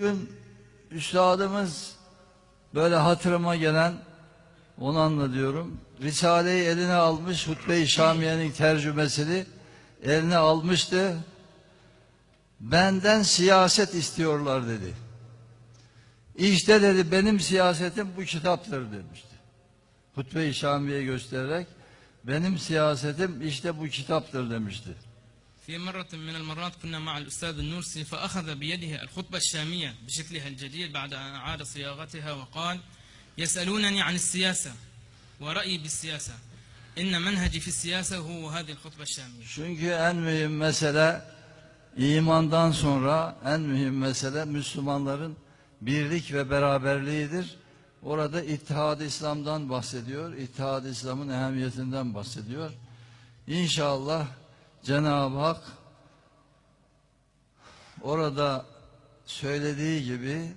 Bugün üstadımız böyle hatırıma gelen onu anlatıyorum. Risale'yi eline almış, Hutbe-i Şamiye'nin tercümesini eline almıştı. Benden siyaset istiyorlar dedi. İşte dedi benim siyasetim bu kitaptır demişti. Hutbe-i Şamiye göstererek benim siyasetim işte bu kitaptır demişti. في مرة من المرات كنا مع الأستاذ النورسي فأخذ بيده الخطبة الشامية بشكلها الجديد بعد أن أعاد صياغتها وقال يسألونني عن السياسة ورأيي بالسياسة إن منهجي في السياسة هو هذه الخطبة الشامية Çünkü en mühim mesele imandan sonra en mühim mesele Müslümanların birlik ve beraberliğidir. Orada İttihad-ı İslam'dan bahsediyor. İttihad-ı İslam'ın ehemmiyetinden bahsediyor. İnşallah Cenab-ı Hak orada söylediği gibi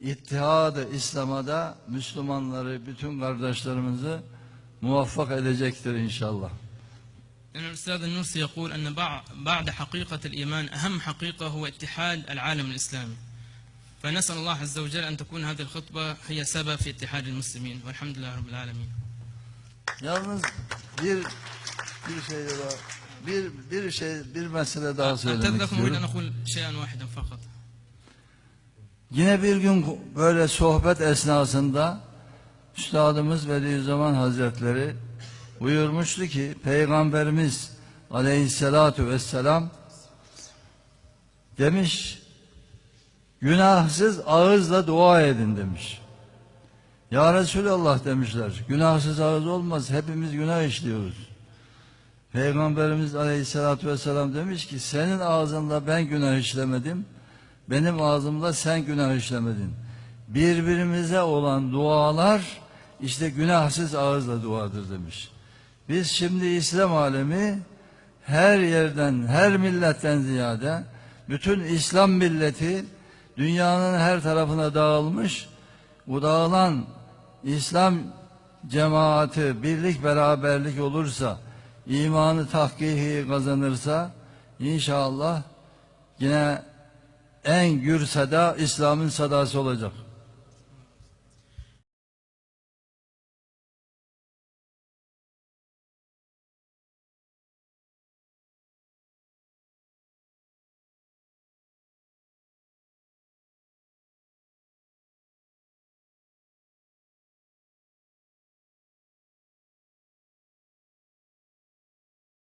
İttihad-ı İslam'a da Müslümanları, bütün kardeşlerimizi muvaffak edecektir inşallah. لأن الأستاذ النورسي يقول أن بع- بعد حقيقة الإيمان أهم حقيقة هو اتحاد العالم الإسلامي فنسأل الله عز وجل أن تكون هذه الخطبة هي سبب في اتحاد المسلمين والحمد لله رب العالمين Yalnız bir bir şey daha bir bir şey bir mesele daha söylemek istiyorum. Yine bir gün böyle sohbet esnasında Üstadımız Bediüzzaman Hazretleri buyurmuştu ki Peygamberimiz aleyhissalatu vesselam demiş günahsız ağızla dua edin demiş. Ya Resulallah demişler günahsız ağız olmaz hepimiz günah işliyoruz. Peygamberimiz Aleyhisselatü Vesselam demiş ki senin ağzınla ben günah işlemedim. Benim ağzımla sen günah işlemedin. Birbirimize olan dualar işte günahsız ağızla duadır demiş. Biz şimdi İslam alemi her yerden, her milletten ziyade bütün İslam milleti dünyanın her tarafına dağılmış. Bu dağılan İslam cemaati birlik beraberlik olursa, imanı tahkiki kazanırsa inşallah yine en gür sada İslam'ın sadası olacak.